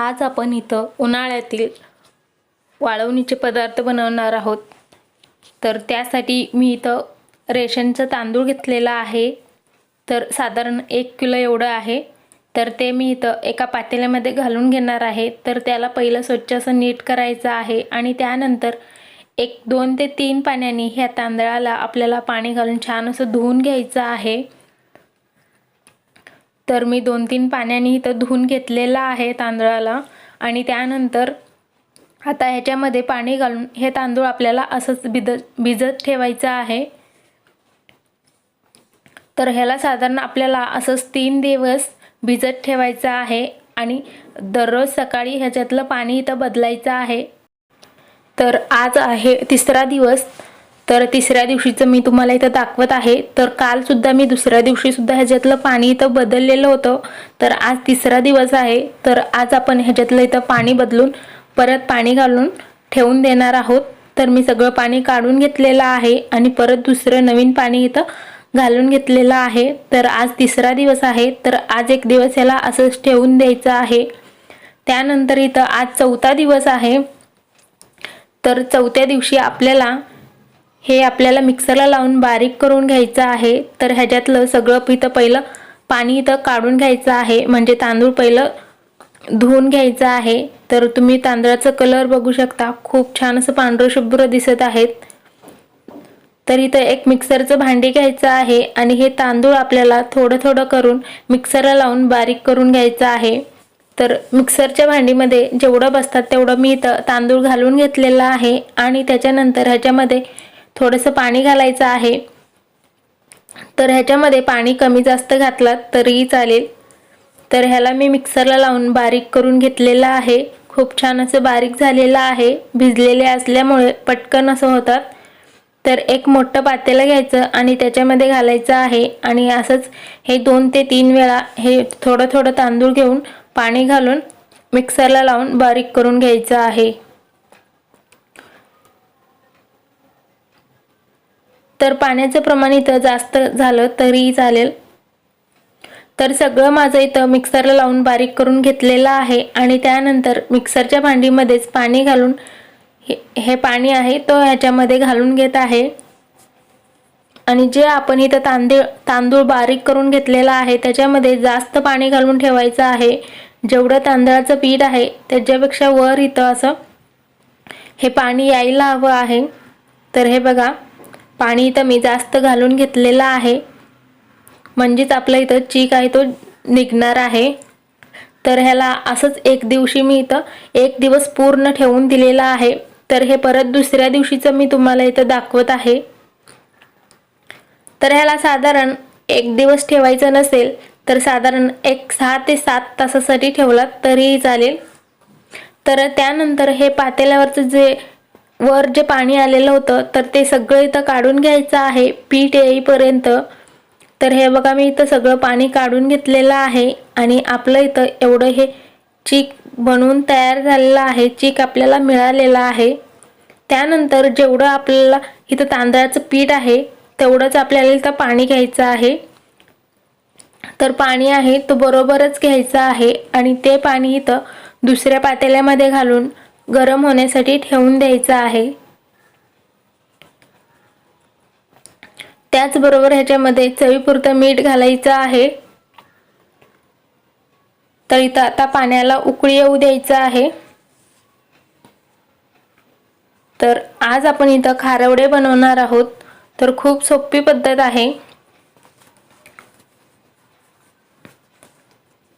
आज आपण इथं उन्हाळ्यातील वाळवणीचे पदार्थ बनवणार आहोत. तर त्यासाठी मी इथं रेशनचं तांदूळ घेतलेला आहे. तर साधारण एक किलो एवढं आहे. तर ते मी इथं एका पातेल्यामध्ये घालून घेणार आहे. तर त्याला पहिलं स्वच्छ असं नीट करायचं आहे आणि त्यानंतर एक दोन ते तीन पाण्याने ह्या तांदळाला आपल्याला पाणी घालून छान असं धुवून घ्यायचं आहे. तर मी दोन तीन पाण्याने इथं धुवून घेतलेलं आहे तांदळाला. आणि त्यानंतर आता ह्याच्यामध्ये पाणी घालून हे तांदूळ आपल्याला असंच भिजत भिजत ठेवायचं आहे. तर ह्याला साधारण आपल्याला असंच तीन दिवस भिजत ठेवायचं आहे आणि दररोज सकाळी ह्याच्यातलं पाणी इथं बदलायचं आहे. तर आज आहे तिसरा दिवस. तर तिसऱ्या दिवशीचं मी तुम्हाला इथं दाखवत आहे. तर कालसुद्धा मी दुसऱ्या दिवशीसुद्धा ह्याच्यातलं पाणी इथं बदललेलं होतं. तर आज तिसरा दिवस आहे. तर आज आपण ह्याच्यातलं इथं पाणी बदलून परत पाणी घालून ठेवून देणार आहोत. तर मी सगळं पाणी काढून घेतलेलं आहे आणि परत दुसरं नवीन पाणी इथं घालून घेतलेलं आहे. तर आज तिसरा दिवस आहे. तर आज एक दिवस याला असंच ठेवून द्यायचं आहे. त्यानंतर इथं आज चौथा दिवस आहे. तर चौथ्या दिवशी आपल्याला हे आपल्याला मिक्सरला लावून बारीक करून घ्यायचं आहे. तर ह्याच्यातलं सगळं इथं पहिलं पाणी इथं काढून घ्यायचं आहे. म्हणजे तांदूळ पहिलं धुवून घ्यायचं आहे. तर तुम्ही तांदळाचं कलर बघू शकता. खूप छान असं पांढरं शुभ्र दिसत आहेत. तर इथं एक मिक्सरचं भांडी घ्यायचं आहे. आणि हे तांदूळ आपल्याला थोडं थोडं करून मिक्सरला लावून बारीक करून घ्यायचं आहे. तर मिक्सरच्या भांडीमध्ये जेवढं बसतात तेवढं मी इथं तांदूळ घालून घेतलेलं आहे. आणि त्याच्यानंतर ह्याच्यामध्ये थोडंसं पाणी घालायचं आहे. तर ह्याच्यामध्ये पाणी कमी जास्त घातलात तरीही चालेल. तर ह्याला मी मिक्सरला लावून बारीक करून घेतलेलं आहे. खूप छान असं बारीक झालेलं आहे. भिजलेले असल्यामुळे पटकन असं होतात. तर एक मोठं पातेलं घ्यायचं आणि त्याच्यामध्ये घालायचं आहे. आणि असंच हे दोन ते तीन वेळा हे थोडं थोडं तांदूळ घेऊन पाणी घालून मिक्सरला लावून बारीक करून घ्यायचं आहे. तर पाण्याचं प्रमाण इथं जास्त झालं तरीही चालेल. तर सगळं माझं इथं मिक्सरला लावून बारीक करून घेतलेलं आहे आणि त्यानंतर मिक्सरच्या भांडीमध्येच पाणी घालून हे हे पाणी आहे तो ह्याच्यामध्ये घालून घेत आहे. आणि जे आपण इथं तांदूळ तांदूळ बारीक करून घेतलेला आहे त्याच्यामध्ये जास्त पाणी घालून ठेवायचं आहे. जेवढं तांदळाचं पीठ आहे त्याच्यापेक्षा वर इथं असं हे पाणी यायला हवं आहे. तर हे बघा. पाणी इथं मी जास्त घालून घेतलेलं आहे. म्हणजेच आपलं इथं चीक आहे तो निघणार आहे. तर ह्याला असंच एक दिवशी मी इथं एक दिवस पूर्ण ठेवून दिलेला आहे. तर हे परत दुसऱ्या दिवशीचं मी तुम्हाला इथं दाखवत आहे. तर ह्याला साधारण एक दिवस ठेवायचं नसेल तर साधारण एक सहा ते सात तासासाठी ठेवलात तरीही चालेल. तर त्यानंतर हे पातेल्यावरचं जे वर जे पाणी आलेलं होतं तर ते सगळं इथं काढून घ्यायचं आहे पीठ येईपर्यंत. तर हे बघा मी इथं सगळं पाणी काढून घेतलेलं आहे आणि आपलं इथं एवढं हे चीक बनवून तयार झालेलं आहे चीक आपल्याला मिळालेला आहे. त्यानंतर जेवढं आपल्याला इथं तांदळाचं पीठ आहे तेवढंच आपल्याला इथं पाणी घ्यायचं आहे. तर पाणी आहे तो बरोबरच घ्यायचं आहे आणि ते पाणी इथं दुसऱ्या पातेल्यामध्ये घालून गरम होण्यासाठी ठेवून द्यायचं आहे. त्याचबरोबर ह्याच्यामध्ये चवीपुरतं मीठ घालायचं आहे. तर इथं आता पाण्याला उकळी येऊ द्यायचं आहे. तर आज आपण इथं खारवडे बनवणार आहोत. तर खूप सोपी पद्धत आहे.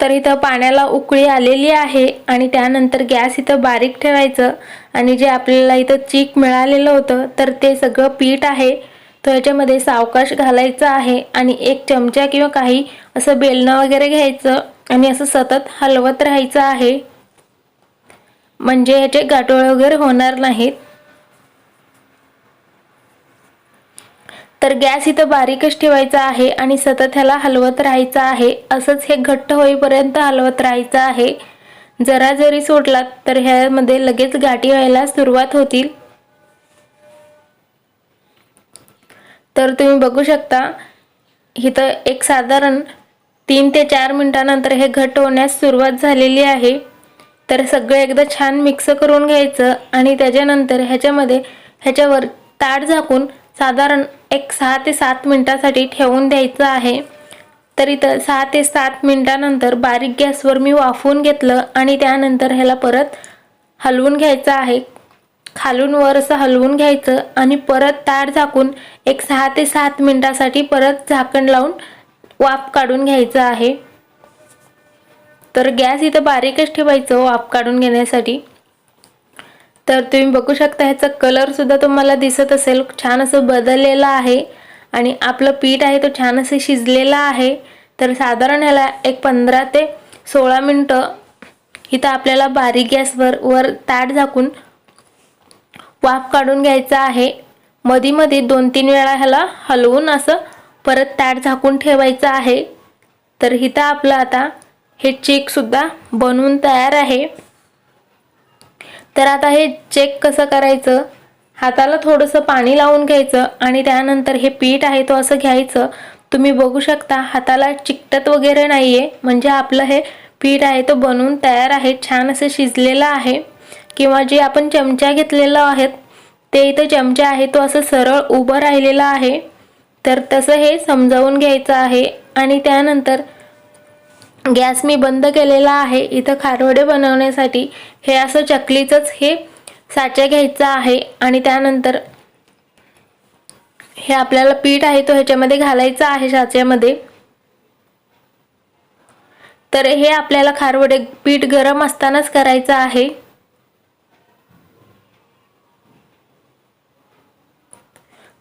तर इथं पाण्याला उकळी आलेली आहे आणि त्यानंतर गॅस इथं बारीक ठेवायचं आणि जे आपल्याला इथं चीक मिळालेलं होतं तर ते सगळं पीठ आहे. तो ह्याच्यामध्ये सावकाश घालायचं आहे आणि एक चमचा किंवा काही असं बेलणं वगैरे घ्यायचं आणि असं सतत हलवत राहायचं आहे. म्हणजे ह्याचे गाठोळे वगैरे होणार नाहीत. तर गॅस इथं बारीकच ठेवायचा आहे आणि सतत ह्याला हलवत राहायचं आहे. असंच हे घट्ट होईपर्यंत हलवत राहायचं आहे. जरा जरी सोडलात तर ह्यामध्ये लगेच गाठी व्हायला सुरुवात होतील. तर तुम्ही बघू शकता इथं एक साधारण तीन ते चार मिनटानंतर हे घट्ट होण्यास सुरुवात झालेली आहे. तर सगळं एकदा छान मिक्स करून घ्यायचं आणि त्याच्यानंतर ह्याच्यामध्ये ह्याच्यावर ताट झाकून साधारण एक सहा ते सात मिनटासाठी ठेवून द्यायचं आहे. तर इथं सहा ते सात मिनटानंतर बारीक गॅसवर मी वाफवून घेतलं आणि त्यानंतर ह्याला परत हलवून घ्यायचं आहे. खालून वर असं हलवून घ्यायचं आणि परत तार झाकून एक सहा ते सात मिनटासाठी परत झाकण लावून वाफ काढून घ्यायचं आहे. तर गॅस इथं बारीकच ठेवायचं वाफ काढून घेण्यासाठी. तर तुम्ही बघू शकता ह्याचा कलरसुद्धा तुम्हाला दिसत असेल. छान असं बदललेलं आहे आणि आपलं पीठ आहे तो छान असं शिजलेला आहे. तर साधारण ह्याला एक पंधरा ते सोळा मिनटं इथं आपल्याला बारीक गॅसवर वर ताट झाकून वाफ काढून घ्यायचा आहे. मधी मधी दोन तीन वेळा ह्याला हलवून असं परत ताट झाकून ठेवायचं आहे. तर इथं आपलं आता हे चेकसुद्धा बनवून तयार आहे. तर आता हे चेक कसं करायचं? हाताला थोडंसं पाणी लावून घ्यायचं आणि त्यानंतर हे पीठ आहे तो असं घ्यायचं. तुम्ही बघू शकता हाताला चिकटत वगैरे नाही आहे म्हणजे आपलं हे पीठ आहे तो बनवून तयार आहे छान असं शिजलेलं आहे. किंवा जे आपण चमचा घेतलेला आहेत ते इथं चमचा आहे तो असं सरळ उभं राहिलेला आहे. तर तसं हे समजावून घ्यायचं आहे आणि त्यानंतर गॅस मी बंद केलेला आहे. इथं खारवडे बनवण्यासाठी हे असं चकलीचंच हे साचा घ्यायचा आहे आणि त्यानंतर हे आपल्याला पीठ आहे तो ह्याच्यामध्ये घालायचं आहे साच्यामध्ये. तर हे आपल्याला खारवडे पीठ गरम असतानाच करायचं आहे.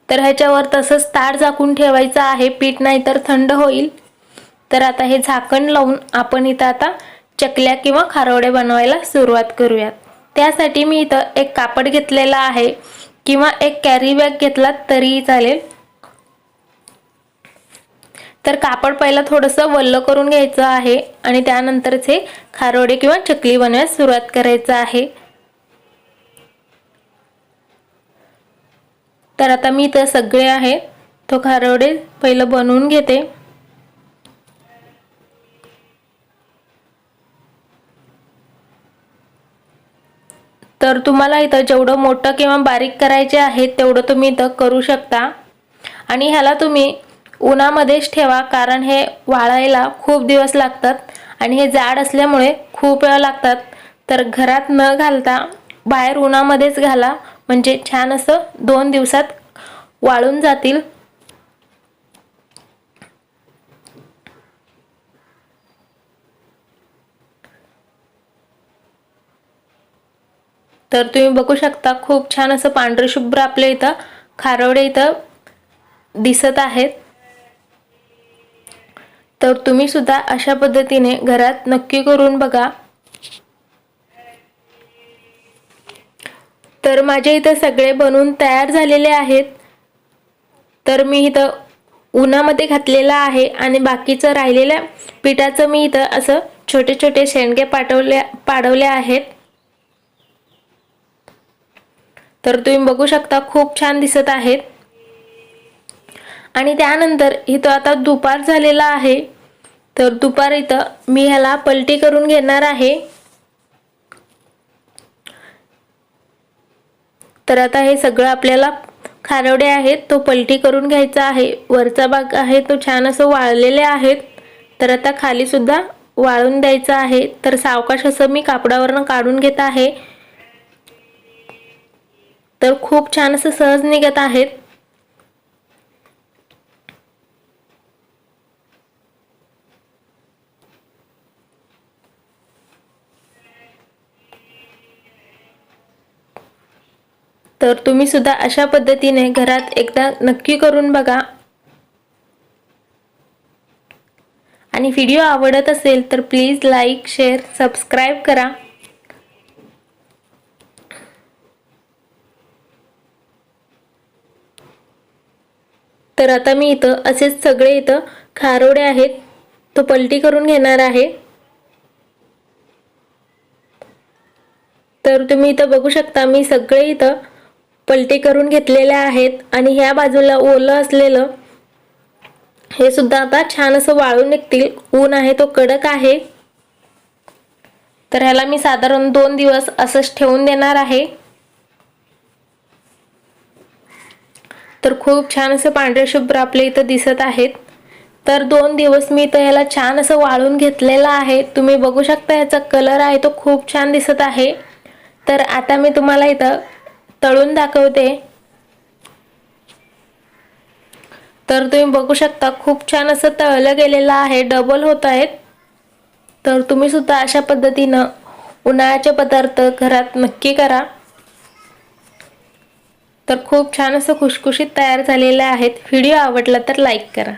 तर ह्याच्यावर तसंच ताड झाकून ठेवायचं आहे. पीठ नाही तर थंड होईल. तर आता हे झाकण लावून आपण इथं आता चकल्या किंवा खारवडे बनवायला सुरुवात करूयात. त्यासाठी मी इथं एक कापड घेतलेला आहे किंवा एक कॅरी बॅग घेतला तरीही चालेल. तर कापड पहिलं थोडंसं वल्ल करून घ्यायचं आहे आणि त्यानंतरच हे खारवडे किंवा चकली बनवायला सुरुवात करायचं आहे. तर आता मी इथं सगळे आहे तो खारवडे पहिलं बनवून घेते. तर तुम्हाला इथं जेवढं मोठं किंवा बारीक करायचे आहे तेवढं तुम्ही इथं करू शकता. आणि ह्याला तुम्ही उन्हामध्येच ठेवा कारण हे वाळायला खूप दिवस लागतात आणि हे जाड असल्यामुळे खूप वेळ लागतात. तर घरात न घालता बाहेर उन्हामध्येच घाला म्हणजे छान असं दोन दिवसात वाळून जातील. तर तुम्ही बघू शकता खूप छान असं पांढरशुभ्र आपल्या इथं खारवडे इथं दिसत आहेत. तर तुम्ही सुद्धा अशा पद्धतीने घरात नक्की करून बघा. तर माझ्या इथं सगळे बनवून तयार झालेले आहेत. तर मी इथं उन्हामध्ये घातलेलं आहे आणि बाकीचं राहिलेल्या पिठाचं मी इथं असं छोटे छोटे शेंडगे पाठवले पाडवले आहेत. तर तुम्ही बघू शकता खूप छान दिसत आहेत. आणि त्यानंतर इथं आता दुपार झालेला आहे. तर दुपार इथं मी ह्याला पलटी करून घेणार आहे. तर आता हे सगळं आपल्याला खारवडे आहेत तो पलटी करून घ्यायचा आहे. वरचा भाग आहे तो छान असं वाळलेले आहेत. तर आता खाली सुद्धा वाळून द्यायचं आहे. तर सावकाश असं मी कापडावरनं काढून घेत आहे. तर खूप छान असं सहज निघत आहेत. तर तुम्ही सुद्धा अशा पद्धतीने घरात एकदा नक्की करून बघा. आणि व्हिडिओ आवडत असेल तर प्लीज लाईक शेअर सबस्क्राईब करा. तर आता मी इथं असेच सगळे इथं खारोडे आहेत. तो पलटी करून घेणार आहे. तर तुम्ही इथं बघू शकता मी सगळे इथं पलटी करून घेतलेल्या आहेत आणि ह्या बाजूला ओलं असलेलं हे सुद्धा आता छान असं वाळून निघतील. ऊन आहे तो कडक आहे. तर ह्याला मी साधारण दोन दिवस असंच ठेवून देणार आहे. तर खूप छान असं पांढरे शुभ्र आपल्या इथं दिसत आहेत. तर दोन दिवस मी तर ह्याला छान असं वाळून घेतलेलं आहे. तुम्ही बघू शकता ह्याचा कलर आहे तो खूप छान दिसत आहे. तर आता मी तुम्हाला इथं तळून दाखवते. तर तुम्ही बघू शकता खूप छान असं तळलं गेलेलं आहे डबल होत आहेत. तर तुम्ही सुद्धा अशा पद्धतीनं उन्हाळ्याचे पदार्थ घरात नक्की करा. तर खूप छान असं खुशखुशीत तयार झालेले आहेत. व्हिडिओ आवडला तर लाईक करा.